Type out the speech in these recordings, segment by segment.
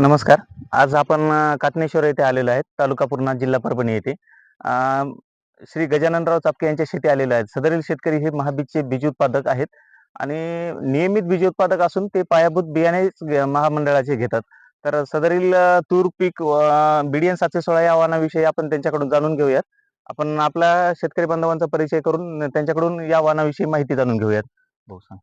नमस्कार. आज आपण कातनेश्वर येथे आलेलो आहेत. तालुका पूर्णा जिल्हा परभणी येथे. श्री गजाननराव चापके यांच्या शेती आलेले आहेत. सदरील शेतकरी हे महाबीजचे बीज उत्पादक आहेत आणि नियमित बीज उत्पादक असून ते पायाभूत बियाणे महामंडळाचे घेतात. तर सदरील तूर पीक बीडीएन सातशे सोळा या वाहनाविषयी आपण त्यांच्याकडून जाणून घेऊयात. आपण आपल्या शेतकरी बांधवांचा परिचय करून त्यांच्याकडून या वाहनाविषयी माहिती जाणून घेऊयात. भाऊ सांग.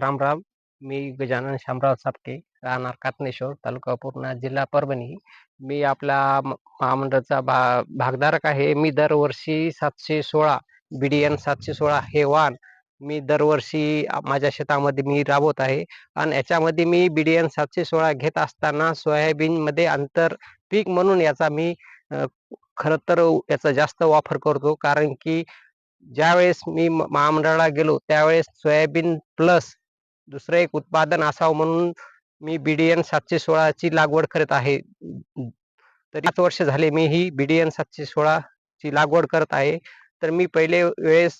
राम राम. मी गजानन शामराव चापके. राहणार कातनेश्वर तालुका पूर्णा जिल्हा परभणी. मी आपला महामंडळचा महामंडळाचा भा भागधारक आहे. मी दरवर्षी सातशे सोळा बी डी एन सातशे सोळा हे वाहन मी दरवर्षी माझ्या शेतामध्ये मी राबवत आहे. आणि याच्यामध्ये मी बी डी एन सातशे सोळा घेत असताना सोयाबीनमध्ये आंतर पीक म्हणून याचा मी खरं तर याचा जास्त वापर करतो. कारण की ज्यावेळेस मी म- महामंडळाला गेलो त्यावेळेस सोयाबीन प्लस दुसरं एक उत्पादन असावं म्हणून मी बीडीएन सातशे सोळाची लागवड करत आहे. तरी पाच वर्ष झाले मी ही बीडीएन सातशे सोळाची लागवड करत आहे. तर मी पहिले वेळेस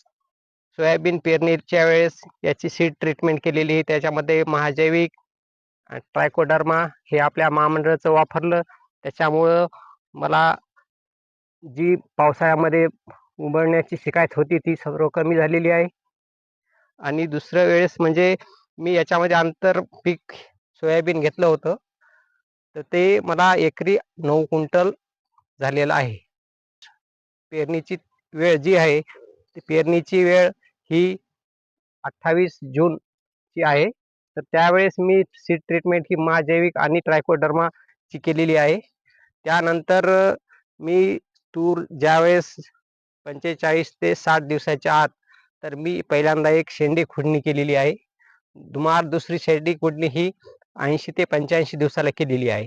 सोयाबीन पेरणीच्या वेळेस याची सीड ट्रीटमेंट केलेली आहे. त्याच्यामध्ये महाजैविक ट्रायकोडर्मा हे आपल्या महामंडळाचं वापरलं. त्याच्यामुळं मला जी पावसाळ्यामध्ये उमरण्याची शिकायत होती ती सर्व कमी झालेली आहे. आणि दुसऱ्या वेळेस म्हणजे मी याच्यामध्ये आंतर पीक सोयाबीन घेतलं होतं. तर ते मला एकरी नऊ क्विंटल झालेलं आहे. पेरणीची वेळ जी आहे ती पेरणीची वेळ ही अठ्ठावीस जून ची आहे. तर त्यावेळेस मी सीड ट्रीटमेंट ही महाजैविक आणि ट्रायकोडर्मा ची केलेली आहे. त्यानंतर मी तूर ज्यावेळेस पंचेचाळीस ते साठ दिवसाच्या आत तर मी पहिल्यांदा एक शेंडी खुडणी केलेली आहे. दुमार दुसरी शेंडी खुडणी ही ऐंशी ते पंच्याऐंशी दिवसाला केलेली आहे.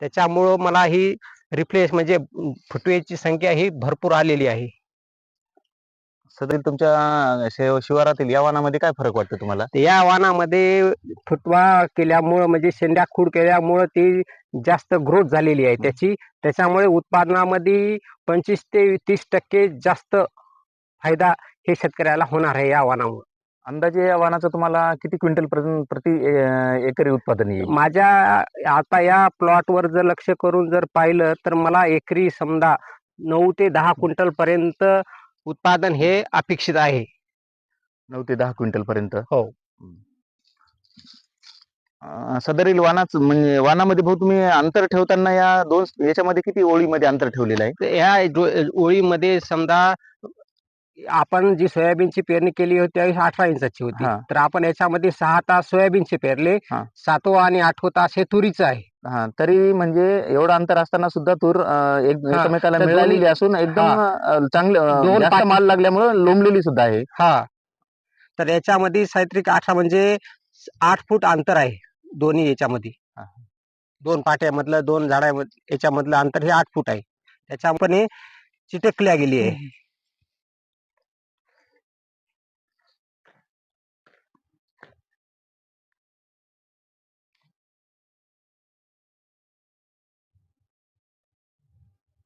त्याच्यामुळं मला ही रिफ्रेश म्हणजे फुटवेची संख्या ही भरपूर आलेली आहे. सदरील तुमच्या शे- शिवारातील या वाहनामध्ये काय फरक वाटतो तुम्हाला? तर या वाहनामध्ये फुटवा केल्यामुळं म्हणजे शेंड्या खूड केल्यामुळं ती जास्त ग्रोथ झालेली आहे. त्याची त्याच्यामुळे उत्पादनामध्ये पंचवीस ते तीस टक्के जास्त फायदा हे शेतकऱ्याला होणार आहे या वाहनामुळे अंदाजे या वाहनाचं तुम्हाला किती क्विंटल प्रति ए- एकरी उत्पादन येईल? माझ्या आता या प्लॉटवर जर लक्ष करून जर पाहिलं तर मला एकरी समजा नऊ ते दहा क्विंटल पर्यंत उत्पादन हे अपेक्षित आहे. नऊ ते दहा क्विंटल पर्यंत? हो. अं, सदरील वाहनाच म्हणजे वाहनामध्ये भाऊ तुम्ही अंतर ठेवताना या दोन याच्यामध्ये किती ओळीमध्ये अंतर ठेवलेलं आहे? ह्या जो- ओळीमध्ये समजा आपण जी सोयाबीनची पेरणी केली होती त्यावेळेस अठरा इंचाची होती. हा. तर आपण याच्यामध्ये सहा तास सोयाबीनचे पेरले. हा. सातवा आणि आठवा तास हे तुरीचं आहे. हा. तरी म्हणजे एवढं अंतर असताना सुद्धा तूर अं, एक हा, एकमेकाला तर दोन्ही- मिळालेली असून एकदम अं, चांगले अं, दोन जास्त पाटी- माल लागल्यामुळे लोंबलेली सुद्धा आहे. हा. तर याच्यामध्ये साहित्रिक अठरा म्हणजे आठ फूट अंतर आहे दोन्ही याच्यामध्ये. हा. दोन पाट्यामधलं दोन झाडा याच्यामधलं अंतर हे आठ फूट आहे. त्याच्यामुळे चिटकल्या गेली आहे.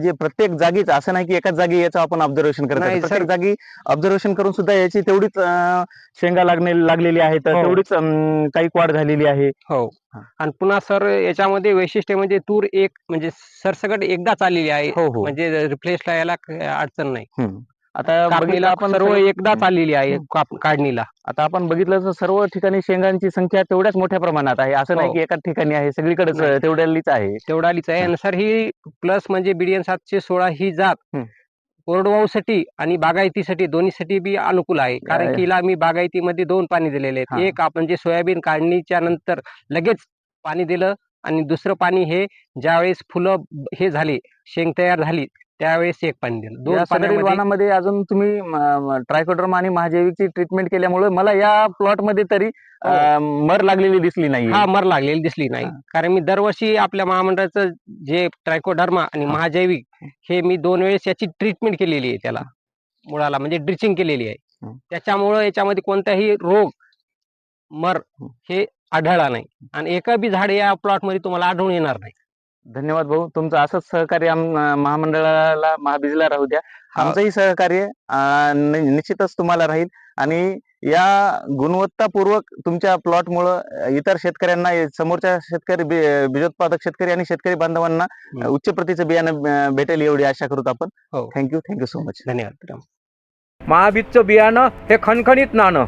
म्हणजे प्रत्येक जागीच असं नाही की एकाच जागी याचं आपण ऑब्झर्वेशन करत प्रत्येक. जागी ऑब्झर्वेशन करून सुद्धा याची तेवढीच शेंगा लागणे लागलेली आहे तर हो. तेवढीच काही वाढ झालेली आहे हो. आणि पुन्हा सर याच्यामध्ये वैशिष्ट्य म्हणजे तूर एक म्हणजे सरसकट एकदाच आलेली आहे हो हो म्हणजे रिप्लेसला याला काही अडचण नाही. आता बघितलं आपण सर्व एकदाच आलेली आहे. काप- काढणीला आता आपण बघितलं तर सर्व ठिकाणी शेंगांची संख्या तेवढ्याच मोठ्या प्रमाणात आहे असं नाही हो. की एकाच ठिकाणी आहे सगळीकडेच नाही. तेवढ्यालीच आहे तेवढालीच आहे हा. आणि सर ही प्लस म्हणजे बीडीएन सातशे सोळा ही जात हम्म. कोरडवाहूसाठी आणि बागायतीसाठी दोन्हीसाठी बी अनुकूल आहे कारण आहे. की हिला मी बागायतीमध्ये दोन पाणी दिलेले हा. आहेत एक आपण जे सोयाबीन काढणीच्या नंतर लगेच पाणी दिलं आणि दुसरं पाणी हे ज्यावेळेस फुलं ब- हे झाली शेंग तयार झाली त्यावेळेस एक पाणी दिलं दोन या पाण्यामध्ये वाहनामध्ये अजून तुम्ही ट्रायकोड्रम आणि महाजैविकची ट्रीटमेंट केल्यामुळे मला या प्लॉटमध्ये तरी हो. अं, मर लागलेली दिसली नाही हा मर लागलेली दिसली नाही हा. कारण मी दरवर्षी आपल्या महामंडळाचं जे ट्रायकोडर्मा आणि हा. महाजैविक हे मी दोन वेळेस याची ट्रीटमेंट केलेली आहे त्याला मुळाला म्हणजे ड्रिचिंग केलेली आहे हं. त्याच्यामुळं याच्यामध्ये कोणताही रोग मर हं. हे आढळला नाही आणि एका बी झाड या प्लॉटमध्ये तुम्हाला आढळून येणार नाही धन्यवाद भाऊ. तुमचं असंच सहकार्य आम- महामंडळाला महाबीजला राहू द्या. हा. आमचंही सहकार्य निश्चितच तुम्हाला राहील. आणि या गुणवत्तापूर्वक तुमच्या प्लॉटमुळं इतर शेतकऱ्यांना समोरच्या शेतकरी बीजोत्पादक शेतकरी आणि शेतकरी बांधवांना. उच्च प्रतीचं बियाणं भेटेल एवढी आशा करूत आपण. हो. Thank you thank you so much. धन्यवाद महाबीजचं बियाणं हे खणखणीत नाणं.